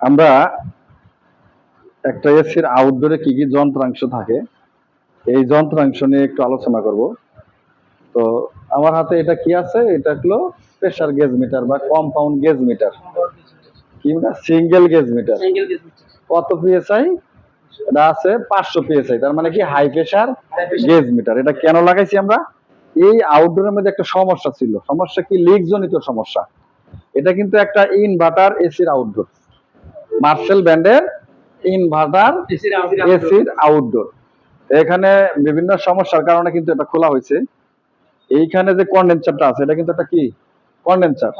আমরা একটা এসির আউটডোরে কি কি যন্ত্রাংশ থাকে এই যন্ত্রাংশ নিয়ে একটু আলোচনা করব। তো আমার হাতে এটা কি আছে? এটা হলো প্রেসার গেজ মিটার বা কম্পাউন্ড গেজ মিটার কি সিঙ্গেল গেজ মিটার কত পিএসআই এটা আছে পাঁচশো পিএসআই তার মানে কি হাই প্রেসার গেজ মিটার এটা কেন লাগাইছি আমরা? এই আউটডোরের মধ্যে একটা সমস্যা ছিল। সমস্যা কি? লিক জনিত সমস্যা। এটা কিন্তু একটা ইনভার্টার এসির আউটডোর মার্সেল ব্যান্ডের ইনভার্টার এসির আউটডোর এখানে বিভিন্ন সমস্যার কারণে কিন্তু এটা খোলা হয়েছে। এইখানে যে কন্ডেন্সারটা আছে এটা কিন্তু একটা কি? কন্ডেন্সার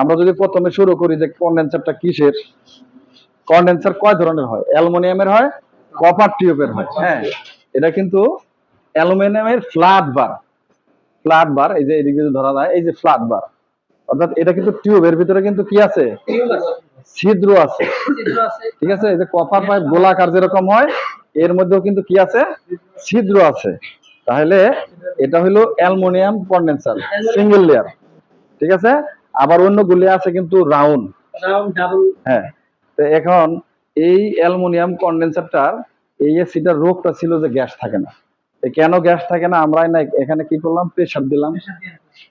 আমরা যদি প্রথমে শুরু করি যে কন্ডেন্সারটা কিসের কন্ডেন্সার কয় ধরনের হয়? অ্যালুমিনিয়ামের হয় কপার টিউবের হয়। হ্যাঁ এটা কিন্তু অ্যালুমিনিয়ামের ফ্ল্যাট বার ফ্ল্যাট বার এই যে এদিকে ধরা যায় এই যে ফ্ল্যাট বার অর্থাৎ এটা কিন্তু টিউবের ভিতরে কিন্তু কি আছে? ছিদ্র আছে। ঠিক আছে? এই যে কপার পাইপ গোলাকার যেরকম হয় এর মধ্যেও কিন্তু কি আছে? ছিদ্র আছে। তাহলে এটা হলো অ্যালুমিনিয়াম কন্ডেন্সার সিঙ্গেল লেয়ার ঠিক আছে? আবার অন্যগুলি আছে কিন্তু রাউন্ড হ্যাঁ। তো এখন এই অ্যালুমিনিয়াম কন্ডেন্সারটার এই এসিটার রোগটা ছিল যে গ্যাস থাকে না। কেন গ্যাস থাকে না আমরা না এখানে কি করলাম? প্রেসার দিলাম।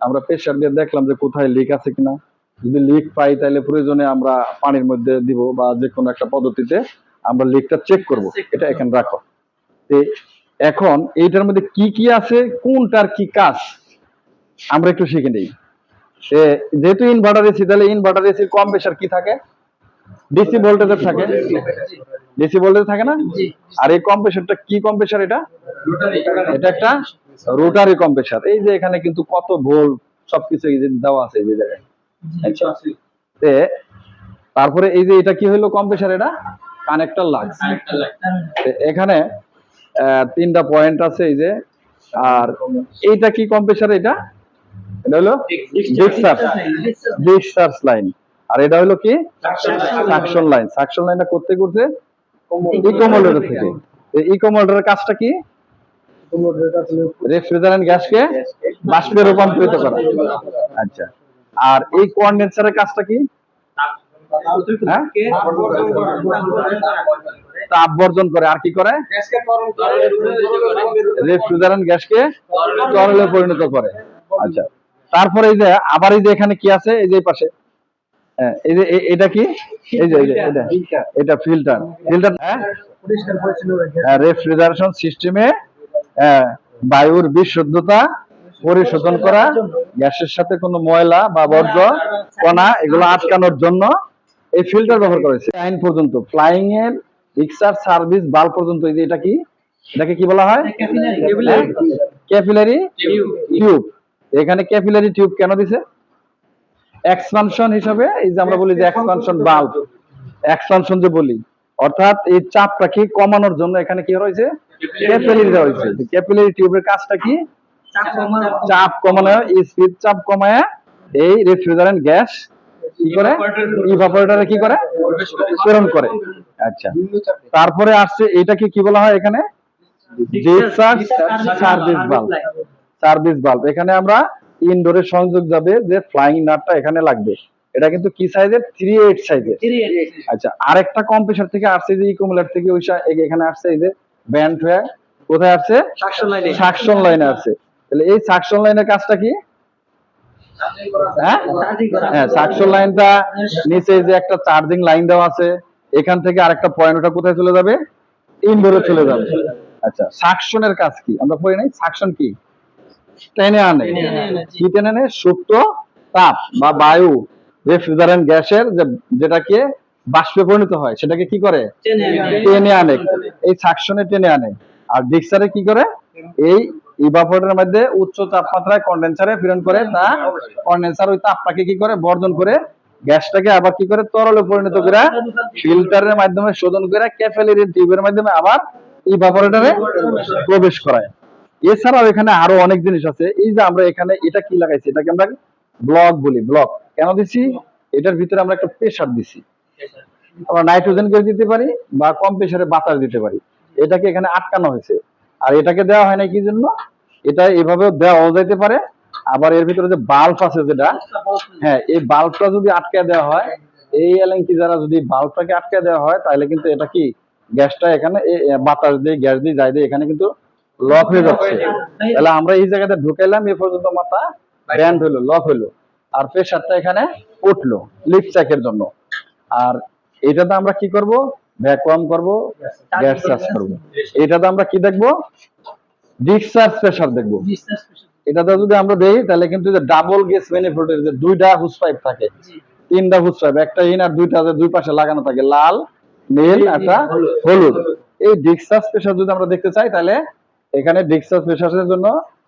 আমরা প্রেসার দিয়ে দেখলাম যে কোথায় লিক আছে কিনা। যদি লিক পাই তাহলে প্রয়োজনে আমরা পানির মধ্যে দিব বা যে কোনো একটা পদ্ধতিতে আমরা লিকটা চেক করব। এটা এখানে রাখো। এখন এইটার মধ্যে কি কি আছে কোনটার কি কাজ আমরা একটু শিখে নিই। যেহেতু ইনভার্টার এসি তাহলে ইনভার্টার এসির কম প্রেসার কি থাকে? ডিসি ভোল্টেজের থাকে। ডিসি ভোল্টেজ থাকে না? আর এই কম্প্রেসারটা কি কম্প্রেসার এটা? এটা একটা রোটারি কম্প্রেসার এই যে এখানে কিন্তু কত ভোল্ট সবকিছু এই যে দেওয়া আছে এই যে জায়গায় তারপরে এই যে এটা কি হলো কম্প্রেসার এটা? কানেক্টর লাইট এখানে তিনটা পয়েন্ট আছে এই যে। আর এইটা কি কম্প্রেসার এটা? এটা হলো ডিসচার্জ লাইন আর এটা হলো কি? সাকশন লাইন সাকশন লাইনটা করতে করতে ইকোমোল্ডার থেকে। ইকোমোল্ডারের কাজটা কি? রেফ্রিজারেন্ট গ্যাসকে বাষ্পে রূপান্তরিত করা। আচ্ছা। আর এই কন্ডেন্সারের কাজটা কি? হ্যাঁ? তাপ বর্জন করে আর কি করে? রেফ্রিজারেন্ট গ্যাসকে তরলে পরিণত করে। আচ্ছা। তারপরে এই যে আবার এই যে এখানে কি আছে? এই যে পাশে। হ্যাঁ এই যে এটা কি? এই যে এই যে এটা এটা ফিল্টার ফিল্টার হ্যাঁ? রেফ্রিজারেশন সিস্টেমে বায়ুর বিশুদ্ধতা পরিশোধন করা গ্যাসের সাথে কোনো ময়লা বা বর্জ্য কণা এগুলো আটকানোর জন্য এই ফিল্টার ব্যবহার করেছে আইন পর্যন্ত ফ্লাইং এর রিক্সার সার্ভিস বাল পর্যন্ত এই যে এটা কি? এটাকে কি বলা হয়? ক্যাপিলারি টিউব এখানে ক্যাপিলারি টিউব কেন দিছে? এক্সপানশন হিসাবে এই যে আমরা বলি যে এক্সপানশন বাল্ব এক্সপানশন যে বলি। অর্থাৎ এই চাপটাকে কমানোর জন্য এখানে কি রয়েছে ক্যাপিলারি দেওয়া হয়েছে। ক্যাপিলারি টিউবের কাজটা কি? চাপ কমানো। স্পিড চাপ কমায় এই রেফ্রিজারেন্ট গ্যাস কি করে? ইভাপোরেটরে কি করে? প্রেরণ করে। আচ্ছা। তারপরে আসছে এটাকে কি বলা হয় এখানে? সার্ভিস বাল্ব সার্ভিস বাল্ব এখানে আমরা ইনডোরের সংযোগ যাবে যে ফ্লাইং নাটটা এখানে লাগবে। এটা কিন্তু কি সাইজের থ্রি এইট সাইজের আচ্ছা আরেকটা কম্প্রেসার থেকে আসছে যে ইকোমুলার থেকে ওই এখানে আসছে এই যে ব্যান্ড হয়ে কোথায় আসছে সাকশন লাইনে আসছে তাহলে এই সাকশন লাইনের কাজটা কি? হ্যাঁ? হ্যাঁ সাকশন লাইনটা নিচে যে একটা চার্জিং লাইন দেওয়া আছে এখান থেকে আরেকটা পয়েন্ট ওটা কোথায় চলে যাবে? ইনডোরে চলে যাবে। আচ্ছা সাকশনের কাজ কি? আমরা পড়ি নাই সাকশন কি? টেনে আনে। কি টেনে আনে? সুপ্ত তাপ বা বায়ু রেফ্রিজারেন্ট গ্যাসের যে যেটাকে বাষ্পে পরিণত হয় সেটাকে কি করে? টেনে আনে। এই সাকশনে টেনে আনে। আর ডিক্সারে কি করে? এই ইভাপোরেটরের মধ্যে উচ্চ তাপমাত্রায় কন্ডেন্সারে প্রেরণ করে তা কন্ডেন্সার ওই তাপটাকে কি করে? বর্জন করে গ্যাসটাকে আবার কি করে? তরলে পরিণত করে ফিল্টারের মাধ্যমে শোধন করে ক্যাপিলারি টিউবের মাধ্যমে আবার ইভাপোরেটরে প্রবেশ করায়। এছাড়াও এখানে আরও অনেক জিনিস আছে। এই যে আমরা এখানে এটা কি লাগাইছি? এটাকে আমরা ব্লক বলি ব্লক কেন দিছি? এটার ভিতরে আমরা একটা প্রেসার দিছি। আমরা নাইট্রোজেন গ্যাস দিতে পারি বা কম প্রেসারে বাতাস দিতে পারি। এটাকে এখানে আটকানো হয়েছে। আর এটাকে দেওয়া হয় না কি জন্য? এটা এভাবেও দেওয়া যাইতে পারে। আবার এর ভিতরে যে বাল্ব আছে যেটা হ্যাঁ এই বাল্বটা যদি আটকে দেওয়া হয়, এই এলেঙ্কি দ্বারা যদি বাল্বটাকে আটকে দেওয়া হয়, তাহলে কিন্তু এটা কি? গ্যাসটা এখানে বাতাস দিয়ে, গ্যাস দিয়ে, যাই দিয়ে এখানে কিন্তু লক হয়ে যাচ্ছে। তাহলে আমরা এই জায়গাতে ঢুকাইলাম, এ পর্যন্ত মাথা ব্যান্ড হইল লক হইল আর প্রেশারটা এখানে উঠল লিফট চেকের জন্য। আর এটাতে আমরা কি করব? ভ্যাকুয়াম করব গ্যাস চার্জ করব এটাতে আমরা কি দেখব? ডিসচার্জ প্রেশার দেখব। এটাতে যদি আমরা দেই তাহলে কিন্তু যে ডাবল গেস ম্যানিফোল্ডের যে দুইটা হুস পাইপ থাকে তিনটা হুস পাইপ একটা ইন আর দুইটা দুই পাশে লাগানো থাকে লাল নীল একটা হলুদ। এই ডিসচার্জ প্রেসার যদি আমরা দেখতে চাই তাহলে এখানে ডিসচার্জ প্রেশারের জন্য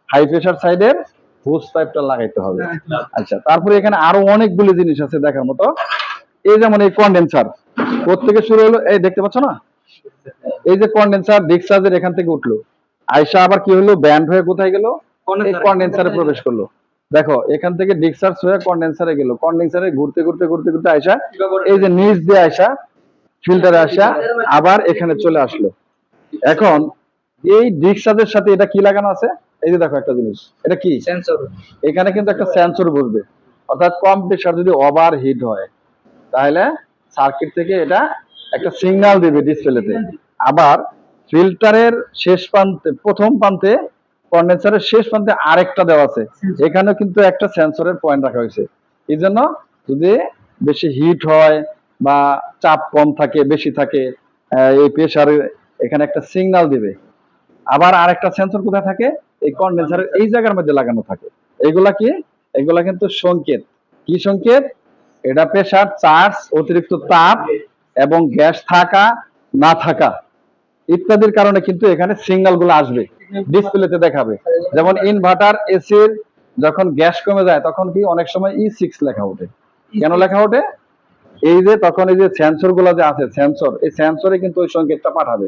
হাই প্রেসার সাইডের হুস পাইপটা লাগাইতে হবে। আচ্ছা তারপরে এখানে আরও অনেকগুলি জিনিস আছে দেখার মতো। এই যেমন এই কন্ডেন্সার থেকে শুরু হলো? এই দেখতে পাচ্ছ না? এই যে কন্ডেন্সার ডিসচার্জের এখান থেকে উঠল। আয়সা আবার কি হলো? ব্যান্ড হয়ে কোথায় গেল? কন্ডেন্সারে প্রবেশ করল। দেখো এখান থেকে ডিসচার্জ হয়ে কন্ডেন্সারে গেল। কন্ডেন্সারে ঘুরতে ঘুরতে ঘুরতে ঘুরতে আয়সা এই যে নিচ দিয়ে আয়সা ফিল্টারে আসা আবার এখানে চলে আসলো। এখন এই ডিসচার্জের সাথে এটা কি লাগানো আছে? এই যে দেখো একটা জিনিস। এটা কি? সেন্সর এখানে কিন্তু একটা সেন্সর বসবে। অর্থাৎ কম প্রেশার যদি ওভার হিট হয় তাহলে সার্কিট থেকে এটা একটা সিগন্যাল দেবে ডিসপ্লেতে আবার ফিল্টারের শেষ প্রান্তে, প্রথম প্রান্তে কন্ডেন্সারের শেষ প্রান্তে আরেকটা দেওয়া আছে। এখানেও কিন্তু একটা সেন্সরের পয়েন্ট রাখা হয়েছে। এই জন্য যদি বেশি হিট হয় বা চাপ কম থাকে, বেশি থাকে এই প্রেশারে এখানে একটা সিগন্যাল দিবে। আবার আরেকটা সেন্সর কোথায় থাকে? এই কন্ডেন্সারের এই জায়গার মধ্যে লাগানো থাকে। এগুলা কি? এগুলা কিন্তু সংকেত। কি সংকেত? এটা প্রেসার চার্জ অতিরিক্ত তাপ এবং গ্যাস থাকা না থাকা ইত্যাদির কারণে কিন্তু এখানে সিগন্যালগুলো আসবে ডিসপ্লেতে দেখাবে। যেমন ইনভার্টার এসির যখন গ্যাস কমে যায় তখন কি অনেক সময় ই সিক্স লেখা ওঠে। কেন লেখা ওঠে? এই যে তখন এই যে সেন্সরগুলো যে আছে সেন্সর এই সেন্সরে কিন্তু ওই সংকেতটা পাঠাবে।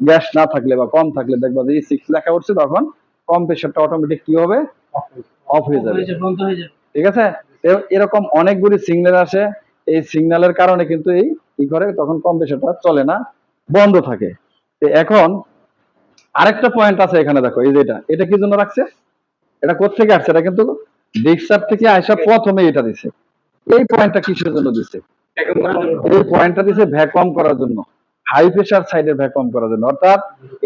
গ্যাস না থাকলে বা কম থাকলে দেখবা যে ই সিক্স লেখা উঠছে তখন কম প্রেশারটা অটোমেটিক কি হবে? অফ হয়ে যাবে। ঠিক আছে? এরকম অনেকগুলি সিগন্যাল আসে। এই সিগন্যালের কারণে কিন্তু এই কি করে, তখন কম প্রেশারটা চলে না, বন্ধ থাকে। এখন আরেকটা পয়েন্ট আছে এখানে দেখো, এই যে এটা। এটা কি জন্য রাখছে? এটা কোথেকে আসছে? এটা কিন্তু ডিক্সার থেকে আসা প্রথমে এটা দিছে। এই পয়েন্টটা কিসের জন্য দিছে? এই পয়েন্টটা দিছে ভ্যাকুয়াম করার জন্য। হাই প্রেসার সাইডে ভ্যাকুয়াম করার জন্য। অর্থাৎ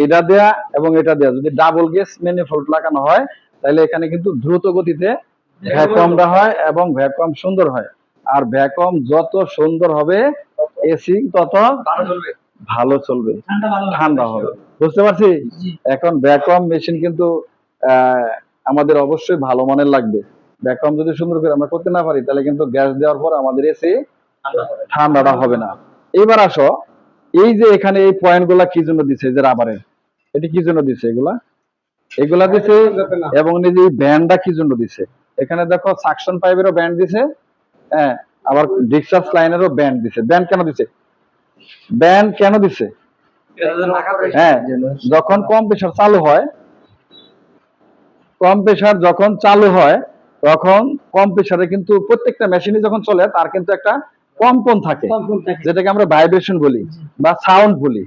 এটা দেয়া এবং এটা দেয়া। যদি ডাবল গেস ম্যানিফোল্ড লাগানো হয়, তাহলে এখানে কিন্তু দ্রুত গতিতে ভ্যাকুয়ামটা হয় এবং ভ্যাকুয়াম সুন্দর হয়। আর ভ্যাকুয়াম যত সুন্দর হবে এসি তত ভালো চলবে। ঠান্ডা হবে। বুঝতে পারছি? এখন ভ্যাকুয়াম মেশিন কিন্তু আমাদের অবশ্যই ভালো মানের লাগবে। ভ্যাকুয়াম যদি সুন্দর করে আমরা করতে না পারি তাহলে কিন্তু গ্যাস দেওয়ার পর আমাদের এসি ঠান্ডাটা হবে না। এবার আসো এই যে এখানে এই পয়েন্টগুলা কি জন্য দিছে যে রাবারের এটি কি জন্য দিছে এগুলা? এগুলা দিছে এবং এই যে ব্যান্ডটা কি জন্য দিছে? এখানে দেখো সাকশন পাইপেরও ব্যান্ড দিছে হ্যাঁ আবার ডিসচার্জ লাইনেরও ব্যান্ড দিছে। ব্যান্ড কেন দিছে? ব্যান্ড কেন দিছে। হ্যাঁ যখন কম প্রেশার চালু হয় কম প্রেশার যখন চালু হয় তখন কম প্রেশারে কিন্তু প্রত্যেকটা মেশিনে যখন চলে তার কিন্তু একটা কম্পন থাকে যেটাকে আমরা ভাইব্রেশন বলি বা সাউন্ড বলি।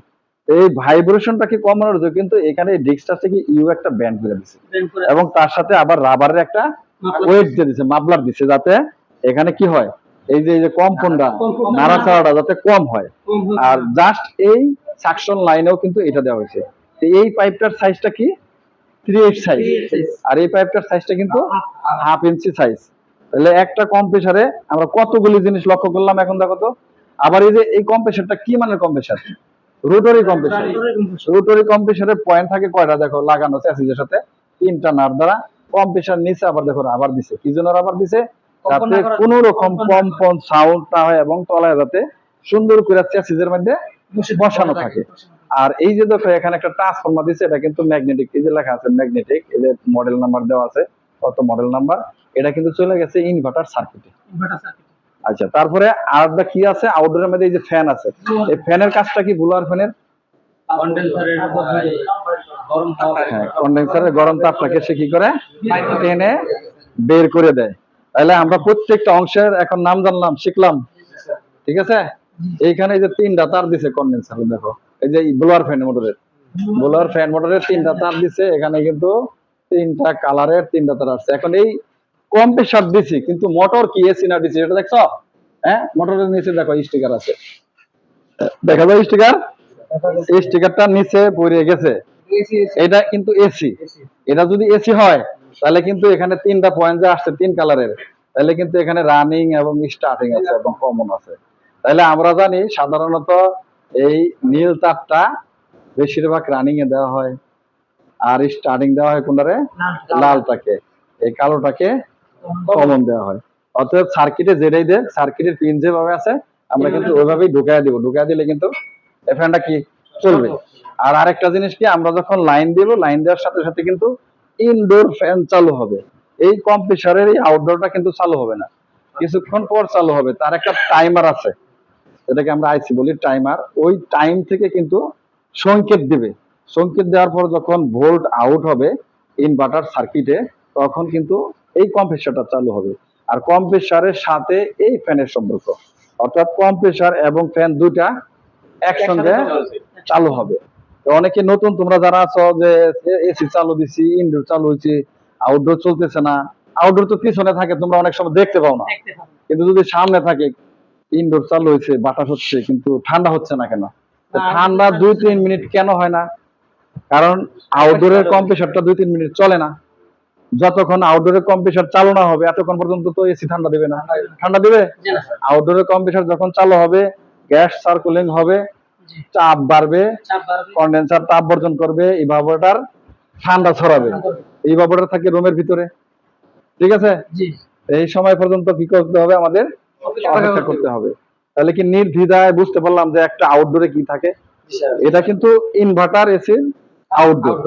এই ভাইব্রেশনটাকে কমানোর জন্য কিন্তু এখানে ডিস্কটা থেকে ইউ একটা ব্যান্ড করে দিছে। এবং তার সাথে আবার রাবারের একটা ওয়েট দিয়ে দিছে মাফলার দিছে যাতে এখানে কি হয়? এই যে এই যে কম্পনটা কম্পনটা নাড়াচাড়াটা যাতে কম হয়। আর জাস্ট এই সাকশন লাইনেও কিন্তু এটা দেওয়া হয়েছে। এই পাইপটার সাইজটা কি? থ্রি এইট সাইজ আর এই পাইপটার সাইজটা কিন্তু হাফ ইঞ্চি সাইজ তাহলে একটা কম্প্রেসারে আমরা কতগুলি জিনিস লক্ষ্য করলাম এখন দেখো তো? আবার এই যে এই কম্প্রেসারটা কি মানের কম্প্রেসার রোটরি কম্প্রেসার রোটরি কম্প্রেসারের পয়েন্ট থাকে কয়টা দেখো লাগানো চ্যাসিসের সাথে। তিনটা নাট দ্বারা কম্প্রেসার নিচে আবার দেখো রাবার দিছে। কি জন্য রাবার দিছে? কম্পন যাতে কোনো রকম কম্পন সাউন্ড না হয় এবং তলায় যাতে সুন্দর করে মধ্যে বসানো থাকে আর এই যে দেখো এখানে একটা ট্রান্সফরমার দিছে এটা কিন্তু ম্যাগনেটিক এই যে লেখা আছে ম্যাগনেটিক এই যে মডেল নাম্বার দেওয়া আছে কত মডেল নাম্বার এটা কিন্তু চলে গেছে ইনভার্টার সার্কিটে সার্কিট আচ্ছা তারপরে আরেকটা কি আছে? আউটডোরের মধ্যে এই যে ফ্যান আছে। এই ফ্যানের কাজটা কি? বুলার ফ্যানের কন্ডেন্সারের হ্যাঁ কন্ডেন্সারের গরম তাপটাকে সে কি করে? টেনে বের করে দেয়। তাহলে আমরা প্রত্যেকটা অংশের এখন নাম জানলাম শিখলাম। ঠিক আছে? এইখানে যে তিনটা তার দিছে কন্ডেন্সার দেখো। এই যে ব্লোয়ার ফ্যান মোটরের ব্লোয়ার ফ্যান মোটরের তিনটা তার দিছে এখানে কিন্তু তিনটা কালারের তিনটা তার আসছে। এখন এই কম প্রেশার দিছি কিন্তু মোটর কি? এসি না দিছি এটা দেখছ? হ্যাঁ? মোটরের নিচে দেখো স্টিকার আছে। দেখা যায় স্টিকার স্টিকারটা নিচে পড়ে গেছে। এটা কিন্তু এসি এটা যদি এসি হয় তাহলে কিন্তু এখানে তিনটা পয়েন্ট যে আসছে তিন কালারের তাহলে কিন্তু এখানে রানিং এবং স্টার্টিং আছে এবং কমন আছে। তাহলে আমরা জানি সাধারণত এই নীল তারটা বেশিরভাগ রানিং এ দেওয়া হয়। আর স্টার্টিং দেওয়া হয় কোনটারে? লালটাকে। এই কালোটাকে কমন দেওয়া হয়। অতএব সার্কিটে যেটাই দেয় সার্কিটের পিন যেভাবে আছে আমরা কিন্তু ওইভাবেই ঢুকাই দিব। ঢুকাই দিলে কিন্তু এই ফ্যানটা কি? চলবে। আর আরেকটা জিনিস কি আমরা যখন লাইন দিব লাইন দেওয়ার সাথে সাথে কিন্তু ইনডোর ফ্যান চালু হবে। এই কম্প্রেসারের এই আউটডোরটা কিন্তু চালু হবে না। কিছুক্ষণ পর চালু হবে। তার একটা টাইমার আছে। এটাকে আমরা আইসি বলি টাইমার ওই টাইম থেকে কিন্তু সংকেত দিবে। সংকেত দেওয়ার পর যখন ভোল্ট আউট হবে ইনভার্টার সার্কিটে তখন কিন্তু এই কম্প্রেসারটা চালু হবে। আর কম্প্রেসারের সাথে এই ফ্যানের সম্পর্ক। অর্থাৎ কম্প্রেসার এবং ফ্যান দুইটা একসঙ্গে চালু হবে। অনেকে নতুন তোমরা যারা আছো যে এসি চালু দিছি ইনডোর চালু হয়েছে আউটডোর চলতেছে না আউটডোর তো পিছনে থাকে তোমরা অনেক সময় দেখতে পাও না। কিন্তু যদি সামনে থাকে ইনডোর চালু হয়েছে বাতাস হচ্ছে কিন্তু ঠান্ডা হচ্ছে না কেন? ঠান্ডা দুই তিন মিনিট কেন হয় না? কারণ আউটডোরের কম্প্রেসারটা দুই তিন মিনিট চলে না। যতক্ষণ আউটডোরের কম্প্রেসার চালু না হবে এতক্ষণ পর্যন্ত তো এসি ঠান্ডা দিবে না। ঠান্ডা দিবে। আউটডোরের কম্প্রেসার যখন চালু হবে গ্যাস সার্কুলিং হবে। চাপ বাড়বে কন্ডেন্সার তাপ বর্জন করবে ইভাপোরেটর ঠান্ডা ছড়াবে। ইভাপোরেটর থাকে রুমের ভিতরে। ঠিক আছে? এই সময় পর্যন্ত কি করতে হবে? আমাদের অপেক্ষা করতে হবে। তাহলে কি নির্দ্বিধায় বুঝতে পারলাম যে একটা আউটডোরে কি থাকে? এটা কিন্তু ইনভার্টার এসি আউটডোর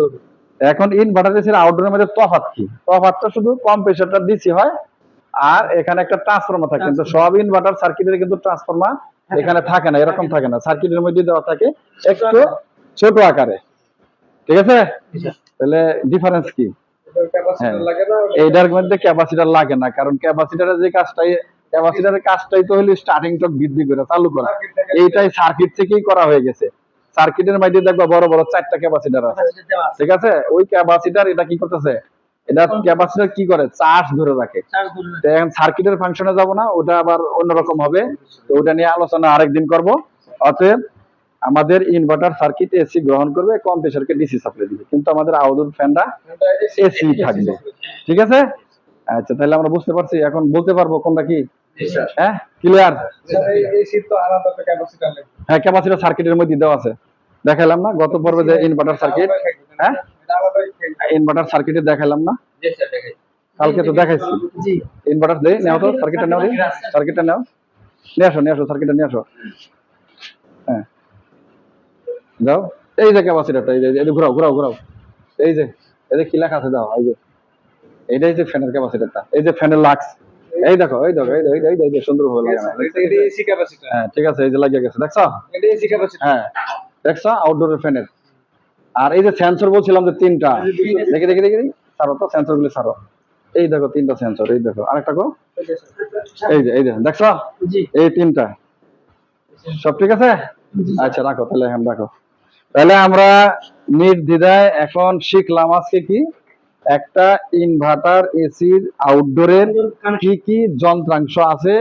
এখন ইনভার্টার এসির আউটডোরের মধ্যে তফাৎ কি? তফাৎটা শুধু কম্প্রেসারটা ডিসি হয় আর এখানে একটা ট্রান্সফরমার থাকে। কিন্তু সব ইনভার্টার সার্কিটের কিন্তু ট্রান্সফরমার এখানে থাকে না এরকম থাকে না। সার্কিটের মধ্যে দেওয়া থাকে একটু ছোট আকারে। ঠিক আছে? তাহলে ডিফারেন্স কি? হ্যাঁ। এইটার মধ্যে ক্যাপাসিটার লাগে না কারণ ক্যাপাসিটারের যে কাজটাই ক্যাপাসিটারের কাজটাই তো হলো স্টার্টিং টক বৃদ্ধি করে চালু করা। এইটাই সার্কিট থেকেই করা হয়ে গেছে। সার্কিটের মধ্যে দেখবা বড় বড় চারটা ক্যাপাসিটার আছে। ঠিক আছে? ওই ক্যাপাসিটার এটা কি করতেছে? এটা ক্যাপাসিটার কি করে? চার্জ ধরে রাখে। তো এখন সার্কিটের ফাংশনে যাব না ওটা আবার অন্যরকম হবে। তো ওটা নিয়ে আলোচনা আরেকদিন করব। অতএব আমাদের ইনভার্টার সার্কিট এসি গ্রহণ করবে কম্প্রেসারকে ডিসি সাপ্লাই দিবে। কিন্তু আমাদের আউটডোর ফ্যানটা এসি থাকবে। ঠিক আছে? আচ্ছা তাহলে আমরা বুঝতে পারছি এখন বলতে পারব কোনটা কি। হ্যাঁ? ক্লিয়ার এসি তো আলাদা ক্যাপাসিটার হ্যাঁ ক্যাপাসিটার সার্কিটের মধ্যে দেওয়া আছে। দেখালাম না? গত পর্বে যে ইনভার্টার সার্কিট হ্যাঁ। ইনভার্টার সার্কিটে দেখালাম না? জি, স্যার, দেখাই। কালকে তো দেখাইছি। ইনভার্টার দেই নেও তো সার্কিটটা নেও সার্কিটটা নেও। নিয়ে আসো নিয়ে আসো সার্কিটটা নিয়ে আসো। হ্যাঁ। দাও এই যে ক্যাপাসিটারটা এই যে এই যে ঘুরাও ঘুরাও ঘুরাও। এই যে এই যে কি লেখা আছে দাও এই যে। এইটাই যে ফ্যানের ক্যাপাসিটারটা এই যে ফ্যানের লাক্স এই দেখো এই দেখো এই দেখো, এই দেখো, এই দেখো, এই সুন্দর ক্যাপাসিটার হ্যাঁ ঠিক আছে এই যে লাগিয়ে গেছে দেখছ? এটা এসি ক্যাপাসিটার হ্যাঁ। দেখছ আউটডোরের ফ্যানের আর এই যে সেন্সর বলছিলাম যে তিনটা দেখি দেখি দেখি সারো তো সেন্সর গুলি সারো এই দেখো তিনটা সেন্সর এই দেখো। আরেকটা গো এই যে এই যে দেখছ? এই তিনটা। সব ঠিক আছে? আচ্ছা রাখো তাহলে এখন রাখো। তাহলে আমরা নির্দ্বিধায় এখন শিখলাম আজকে কি? একটা ইনভার্টার এসির আউটডোরের কি কি যন্ত্রাংশ আছে?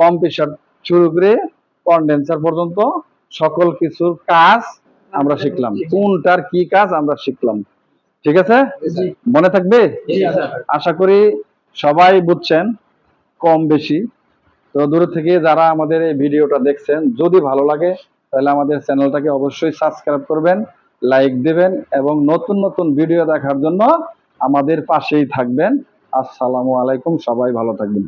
কম্প্রেসার শুরু করে কন্ডেন্সার পর্যন্ত। সকল কিছুর কাজ আমরা শিখলাম। কোনটার কি কাজ আমরা শিখলাম। ঠিক আছে? মনে থাকবে? আশা করি সবাই বুঝছেন কম বেশি। তো দূর থেকে যারা আমাদের এই ভিডিওটা দেখছেন যদি ভালো লাগে তাহলে আমাদের চ্যানেলটাকে অবশ্যই সাবস্ক্রাইব করবেন লাইক দেবেন এবং নতুন নতুন ভিডিও দেখার জন্য আমাদের পাশেই থাকবেন। আসসালামু আলাইকুম সবাই ভালো থাকবেন।